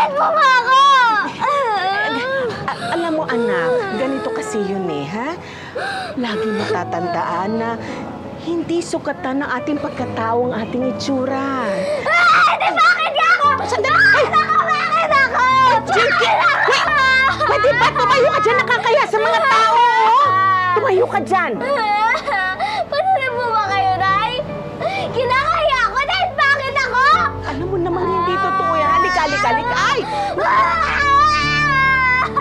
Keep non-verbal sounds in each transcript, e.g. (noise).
Bakit mo ba ako? Alam mo anak, ganito kasi yun eh, ha? Lagi mo tatandaan na hindi sukatan ng ating pagkatao ang ating itsura. Ah, di bakit nga ako? Sandali! Ay! Bakit ako? Bakit ako? Jinky! Wait! Pwede ba tumayo ka dyan? Nakakaya sa mga tao! oh! Tumayo ka dyan!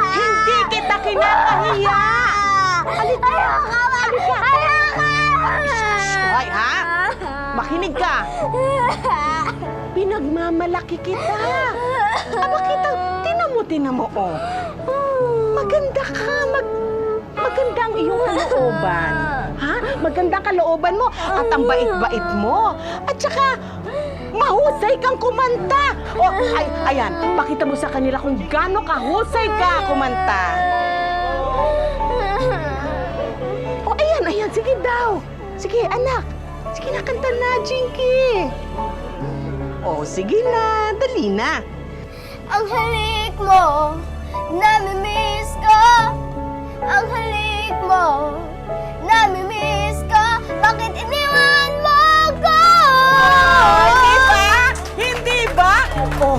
Hindi kita kinakahiya! Halika! Ayoko ba? Ayoko! Hoy, ha? Makinig ka! Pinagmamalaki kita! Aba kita, tinan mo, tinan mo, oh. Maganda ka, mag... Maganda ang iyong kalooban. Ha? Maganda ang kalooban mo at ang bait-bait mo. At saka, mahusay kang kumanta. O, ay, ayan, pakita mo sa kanila kung gaano kahusay ka kumanta. O, ayan, ayan, sige daw. Sige, anak. Sige na, kanta na, Jinky. O, sige na, dali na. Ang halik mo, namimiss ko. Ang halik mo, namimiss ko. Bakit iniwan Oh,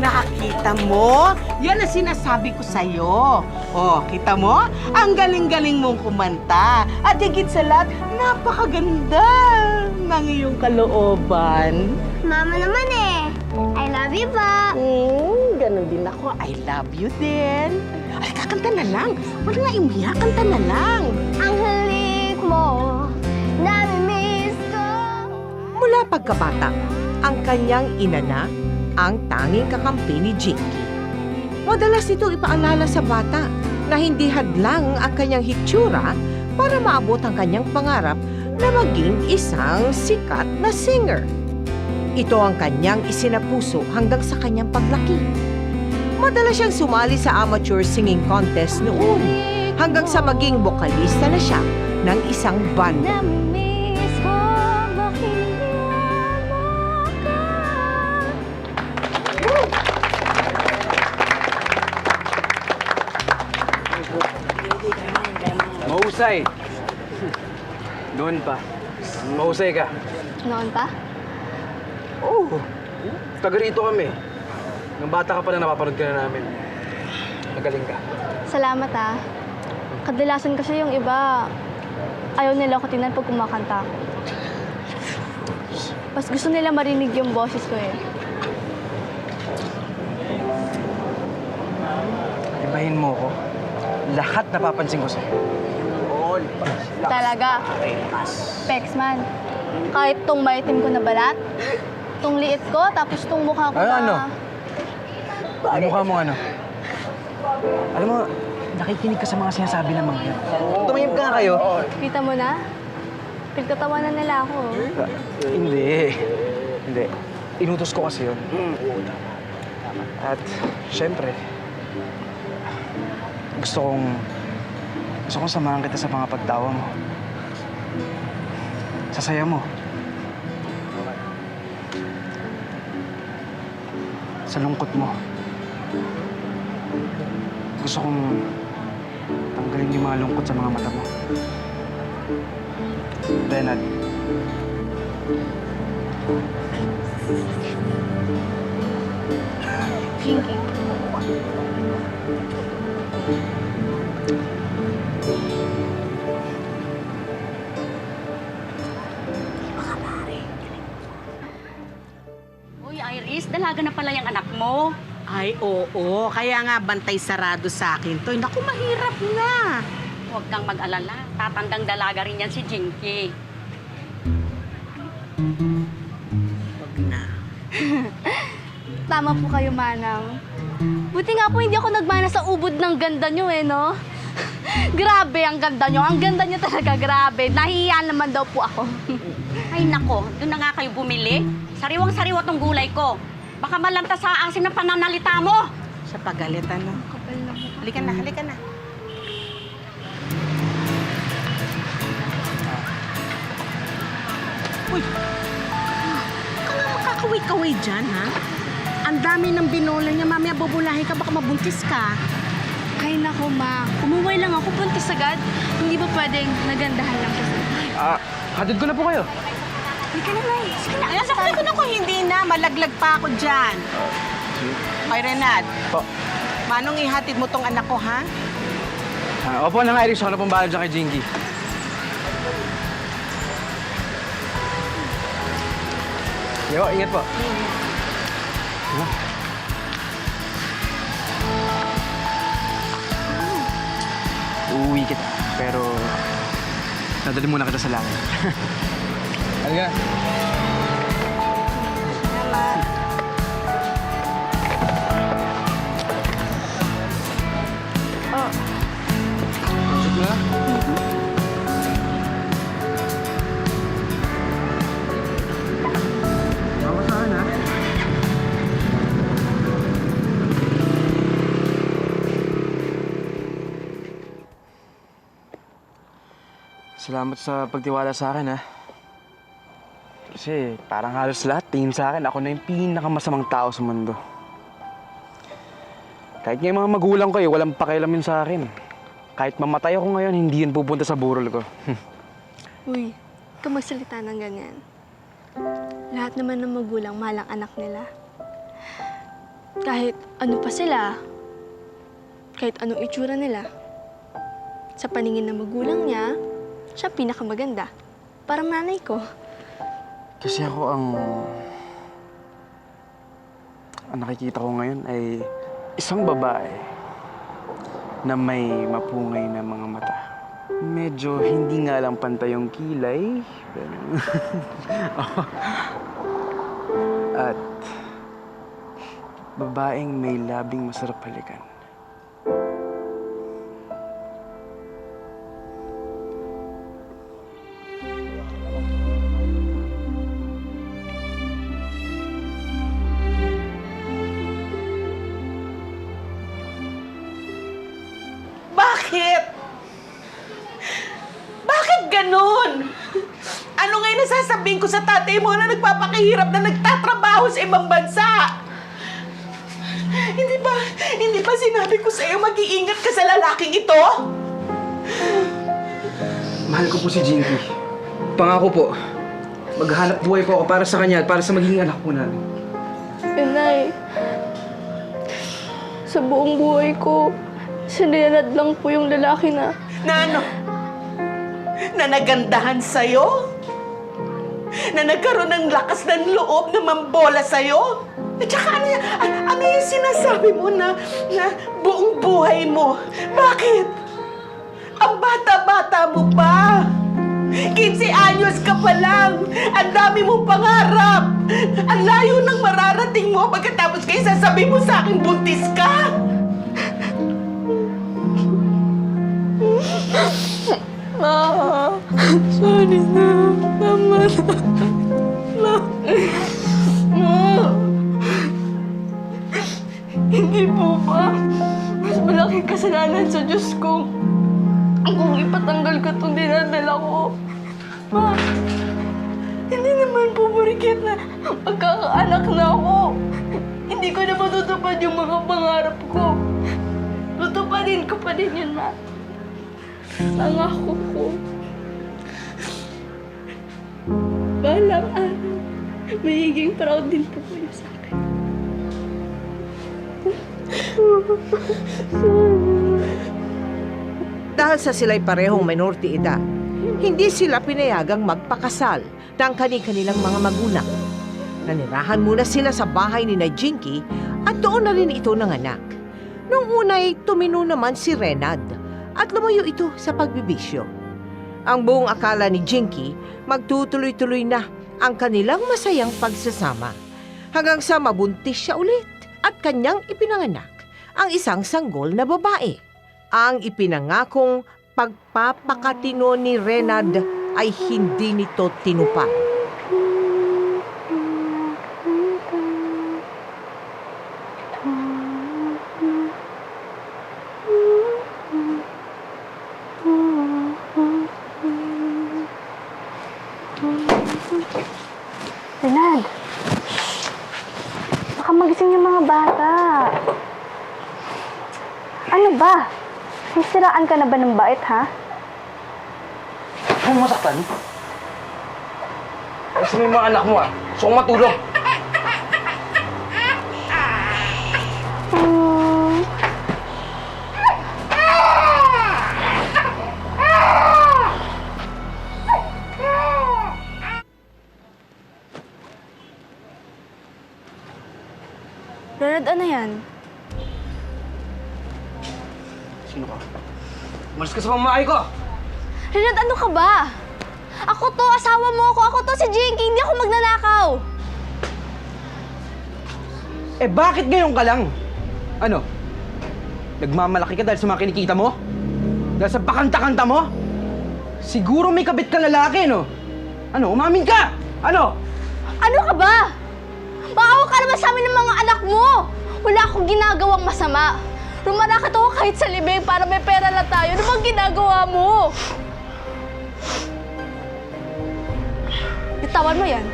nakita mo? Yan ang sinasabi ko sa'yo. Oh, kita mo? Ang galing-galing mong kumanta. At higit sa lahat, napakaganda ng iyong kalooban. Mama naman eh. I love you pa. Hmm, ganun din ako. I love you din. Ay, kakanta na lang. Wala nga umiyak, kanta na lang. Ang halik mo, namimiss ko. Mula pagkabata, ang kanyang inana ang tanging kakampi ni Jinky. Madalas ito ipaalala sa bata na hindi hadlang ang kanyang hitsura para maabot ang kanyang pangarap na maging isang sikat na singer. Ito ang kanyang isinapuso hanggang sa kanyang paglaki. Madalas siyang sumali sa amateur singing contest noon hanggang sa maging bokalista na siya ng isang banda. Mahusay. Doon pa. Mahusay ka. Noon pa? Oo. Taga rito kami. Nung bata ka pa na napapanood ka na namin. Magaling ka. Salamat ah. Kadalasan kasi yung iba, ayaw nila ako tingnan pag kumakanta ako. Mas gusto nila marinig yung boses ko eh. Ibahin mo ko. Lahat napapansin ko sa'yo. Talaga. Pexman. Kahit tong maitim ko na balat, tong liit ko, tapos tong mukha ko Ano, na... ano? Ang mukha mo ano? Alam mo, nakikinig ka sa mga sinasabi ng mga yan. Tumahimik ka nga kayo. Kita mo na? Pinagtatawanan nila ako. Hindi. Hindi. Inutos ko kasi yun. At, syempre, gusto kong, gusto kong samahan kita sa mga pagtawa mo. Sa saya mo. Sa lungkot mo. Gusto kong tanggalin yung mga lungkot sa mga mata mo. Renad, Jinky. Dalaga na pala yung anak mo. Ay, oo. Kaya nga bantay sarado sa akin to. Naku, mahirap na. Huwag kang mag-alala. Tatandang dalaga rin yan si Jinky. Wag na. (laughs) Tama po kayo, Manang. Buti nga po hindi ako nagmana sa ubod ng ganda nyo eh, no? (laughs) grabe ang ganda nyo. Ang ganda nyo talaga, grabe. Nahiya naman daw po ako. (laughs) Ay nako, doon na nga kayo bumili. Sariwang-sariwa tong gulay ko. Baka malanta sa asin ng pananalita mo. Sa pagalit, ano? Kapal na mukha. Halika na, halika na. Uy! Ka nga makakaway-kaway dyan, ha? Ang dami ng binola niya. Mamaya bubulahin ka, baka mabuntis ka. Ay nako ma, umuwi lang ako, puntis agad. Hindi ba pwedeng nagandahan lang kasi? Ah, hatid ko na po kayo. Hindi ka na, Nay. Sige na. Sabi ko na kung hindi na, malaglag pa ako dyan. Hoy, Renad, Po. manong ihatid mo tong anak ko, ha? Ah, opo na nga, Iris. Ako na pong bahala dyan kay Jinky. Yo, ingat po. Ano? Uuwi kita. Pero, nadali muna kita sa langit. (laughs) Halika. Pasok? Salamat sa pagtiwala sa akin ha. Kasi parang halos lahat tingin sa akin ako na yung pinakamasamang tao sa mundo. Kahit nga yung mga magulang ko eh, walang pakialam yun sa akin. Kahit mamatay ako ngayon, hindi yun pupunta sa burol ko. (laughs) Uy, ka magsalita ng ganyan. Lahat naman ng magulang mahal ang anak nila. Kahit ano pa sila, kahit anong itsura nila. Sa paningin ng magulang niya, siya pinakamaganda. Parang nanay ko. Kasi ako ang... Ang nakikita ko ngayon ay isang babae na may mapungay na mga mata. Medyo hindi nga lang pantay yung kilay. (laughs) At babaeng may labing masarap halikan. Ko sa tatay mo na nagpapakahirap na nagtatrabaho sa ibang bansa? Hindi ba, hindi ba sinabi ko sa iyo mag-iingat ka sa lalaking ito? Mahal ko po si Jinky. Pangako po, maghanap buhay po ako para sa kanya at para sa magiging anak po namin. Inay, sa buong buhay ko, sinilad lang po yung lalaki na Na ano? Na nagandahan sa'yo? Na nagkaroon ng lakas ng loob na mambola sa'yo? At saka ano, yan? A- ano yung sinasabi mo na, na buong buhay mo? Bakit? Ang bata-bata mo pa! 15 anyos ka pa lang! Ang dami mong pangarap! Ang layo ng mararating mo pagkatapos kayo sasabihin mo sa akin buntis ka! Ma, sorry na. Tama na. Ma. Ma. Hindi po ba? Mas malaking kasalanan sa Diyos ko. Kung ipatanggal ko itong dinadala ko. Ma, hindi naman po burikit na magkakaanak na ako. Hindi ko na matutupad yung mga pangarap ko. Tutupadin ko pa din yun, Ma. Pangako ko. Balang araw, magiging proud din po kayo sa akin. Dahil sa sila'y parehong minority edad, hindi sila pinayagang magpakasal ng kani-kanilang mga magulang. Nanirahan muna sila sa bahay ni na Jinky at doon na rin ito nanganak. Noong unay, tumino naman si Renad at lumayo ito sa pagbibisyo. Ang buong akala ni Jinky, magtutuloy-tuloy na ang kanilang masayang pagsasama. Hanggang sa mabuntis siya ulit at kanyang ipinanganak ang isang sanggol na babae. Ang ipinangakong pagpapakatino ni Renard ay hindi nito tinupad. Renad! Baka magising yung mga mga bata. Ano ba? Sisiraan ka na ba ng bait, ha? Mo masaktan. Kasi may mga anak mo ah. Gusto kong matulog. Hmm. Ronald, ano yan? Sino ka? Umalis ka sa pamamahay ko! Ronald, ano ka ba? Ako to, asawa mo ako. Ako to si Jinky, hindi ako magnanakaw. Eh bakit ngayon ka lang? Ano? Nagmamalaki ka dahil sa mga kinikita mo? Dahil sa pakanta-kanta mo? Siguro may kabit ka lalaki, no? Ano, umamin ka! Ano? Ano ka ba? Maawa ka naman sa amin ng mga anak mo! Wala akong ginagawang masama. Rumarakat ako kahit sa libing para may pera na tayo. Ano bang ginagawa mo? Bitawan mo yan.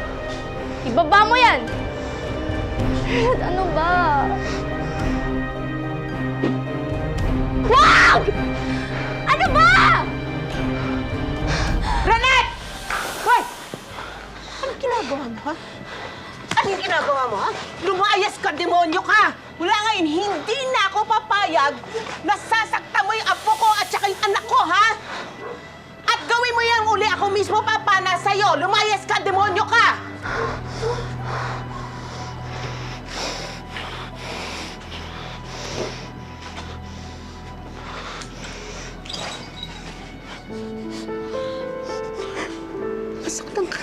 Ibaba mo yan. Ronald, ano ba? Ka, demonyo ka! Masaktan ka.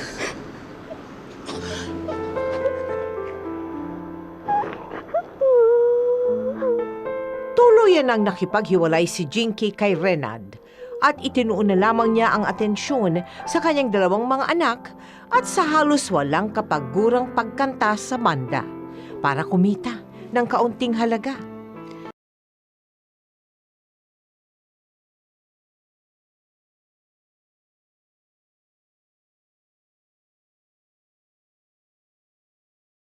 Tuluyan ang nakipaghiwalay si Jinky kay Renad at itinuon na lamang niya ang atensyon sa kanyang dalawang mga anak at sa halos walang kapagurang pagkanta sa banda para kumita ng kaunting halaga.